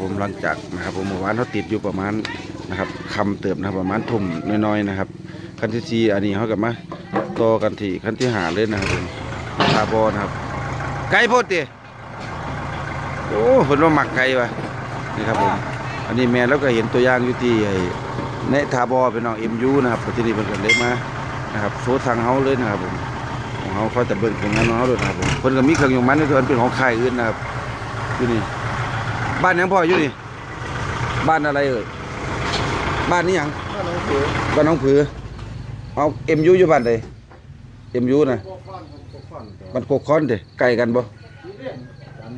ผมหลังจากนะครับผมเมื่อวานเขาติดอยู่ประมาณนะครับคำเติมนะครับประมาณทุ่มน้อยๆนะครับคันที่สี่อันนี้เขากลับมาต่อกันที่คันที่หาเลยนะครับผมตาบอนะครับ ไก่โพดติโอ้เพิ่นว่าหมักไก่วะนี่ครับผมอันนี้แม่แล้วก็เห็นตัวอย่างอยู่ที่ไอในทาบอเป็นน้องเอ็มยูนะครับที่นี่เพิ่นก็เลยมานะครับโซทางเฮาเลยนะครับผมของเฮาเขาจะเบิ่งผลงานของเฮาด้วยนะครับผมเพิ่นก็มีเครื่องยนต์มันในตัวอันเป็นของค่ายอื่นนะครับอยู่นี่ บ้านหยังพ่ออยู่นี่บ้านอะไรเอ่ยบ้านนี้หยังบ้านน้องผือเอาเอ็มยูอยู่บ้านใดเอ็มยูนะบ้านโคกคอนเด้ไกลกันบ่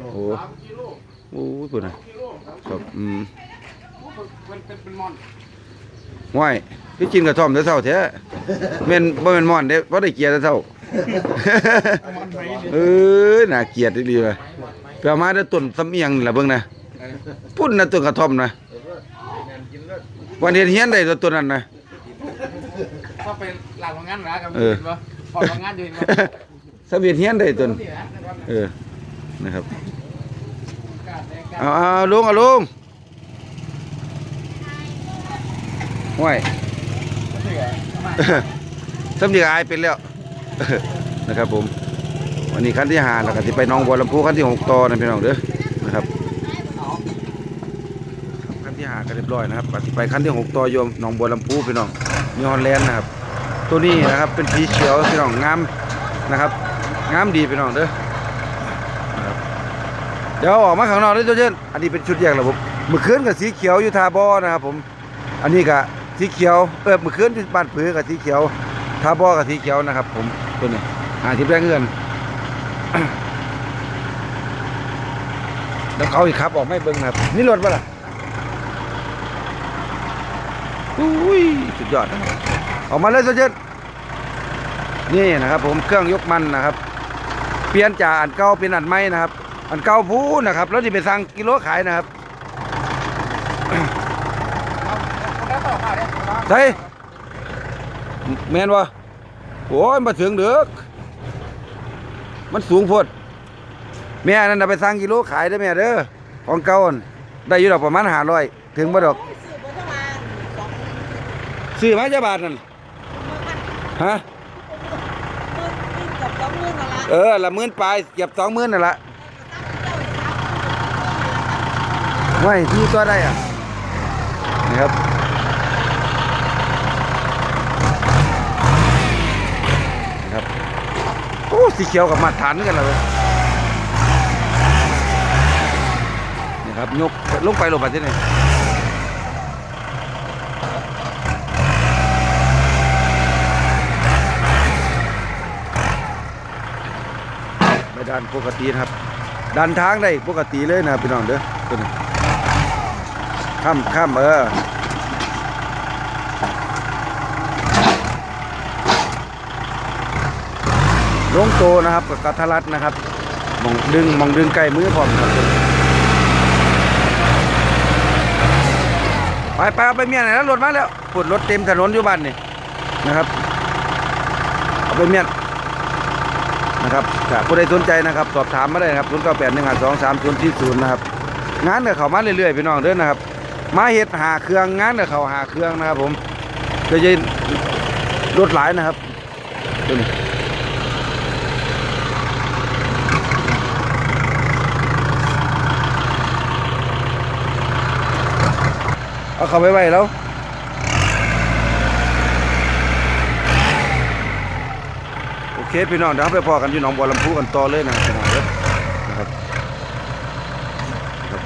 โอ้โหปุ่นน่ะครับอืมห้วยพี่กินกระท่อมแต่เช้าแท้แม่นบ่แม่นม่อนเด้บ่ได้เกียร์แต่เช้าเอ้ยน่าเกลียดดีๆว่ะไปเอามาได้ต้นสำเอียงนี่ล่ะเบิ่งนะ พุ่นน่ะต้นกระท่อมนะวันเฮ็ดเฮียนได้ตัวต้นนั้นนะก็เป็นหลังของงานนะกับเออเห็นปะออกของงานอยู่เห็นปะสำเร็จเฮียนได้ต้นนี่นะนะครับเออนะครับการในการเอาเอาลุงเอาลุงห้วยเหนือมาสำเนียงอายเป็นแล้วนะครับผมวันนี้ขั้นที่ห้าแล้วก็ที่ไปหน้องบัวลำพูขั้นที่หกต่อนะพี่น้องเด้อนะครับขั้นที่ห้า ก็เรียบร้อยนะครับไปขั้นที่หกต่อโยมหนองบัวลำพูพี่น้องนิวฮอลแลนด์นะครับ ตัวนี้นะครับเป็นสีเขียวพี่น้องงามนะครับงามดีพี่น้องเด้อเดี๋ยวออกมาข้างนอกเลยตัวเช่นอันนี้เป็นชุดแยกระบบเมื่อคืนกับสีเขียวอยู่ทาบอนะครับผมอันนี้ก็สีเขียวเออเมื่อคืนที่บ้านผือกับสีเขียวทาบอกับสีเขียวนะครับ ผมตัวนี้อ่าที่แรกเงินแล้วเขาอีกครับออกไม่เบิ่งครับ นี่รถปะล่ะ อุ้ยสุดยอดนะออกมาเลยตัวเช่นนี่นะครับ ผมเครื่องยกมันนะครับ เปลี่ยนจากอันเก่าเป็นอันใหม่นะครับ อันเก่าพูนะครับ แล้วที่ไปสั่งกิโลขายนะครับแล้ยใช่แมนวะโอ้ยมาถึงเด้อมันสูงพดแม่นั่นน่ะไปสั่งกิโลขายได้แม่เด้อของเก่าได้อยู่ดอกประมาณห้าร้อยถึงบ่ดอก ซื้อมาประมาณสองซื้อมาจะบาทนั่นฮะเออละหมื่นปลายเก็บสองหมื่นนั่นละไม่ที่ตัวได้อะนี่ครับนี่ครับโอ้สีเขียวกับมาตรฐานกันเลยนี่ครับยกลงไปลงไปที่ไม่ ดันปกตินะครับ ดันทางได้ปกติเลยนะพี่น้องเด้อตัวนี้ข้ามข้ามเออลงโตนะครับกับกัทรัดนะครับมองดึงมองดึงไก่มือพร้อมครับไปไปเอาไปเมียไหนแล้วรถมาแล้วปวดรถเต็มถนนอยู่บ้านนี่นะครับ เอาไปเมียน นะครับถ้าผู้ใดสนใจนะครับ สอบถามมาได้นะครับ0 9 8 1 5 2 3 0 4 0นะครับงานกับเขามาเรื่อยๆพี่น้องเด้อนะครับ มาเฮ็ดหาเครื่องงานกับเขาหาเครื่องนะครับ ผมจะยินรถหลายนะครับตัวนี้เอาเขาไปไว้แล้ว โอ เคพี่น้องเดี๋ยวไปพอกันอยู่หนองบัวลำพูกันต่อเลยนะพี่น้องเด้อนะครับครับ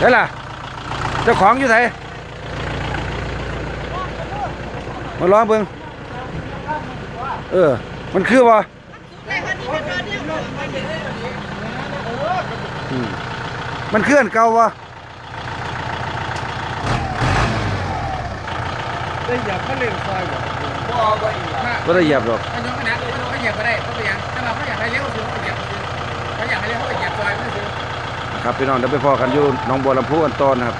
ได้ล่ะเจ้าของอยู่ไหนมาล้องเบิ่ง เออ มันคือบ่แต่คันนี้เป็นรถเนี่ยมันเป็นเรื่องนี้อืมมันเคลื่อนเก่าวะได้เหยียบก็เล่นซอยแบบพอไปอีกถ้าก็ได้เหยียบหรอกถ้ายกขนาดตัวมันก็เหยียบก็ได้เพราะไปยังถ้าเราเขาอยากให้เลี้ยวก็ซื้อเขาเหยียบก็ซื้อเขาอยากให้เลี้ยวเขาก็เหยียบซอยไม่ซื้อนะครับพี่น้องเดี๋ยวไปพอกันอยู่หน้องบัวลำพูกันตอนนะครับ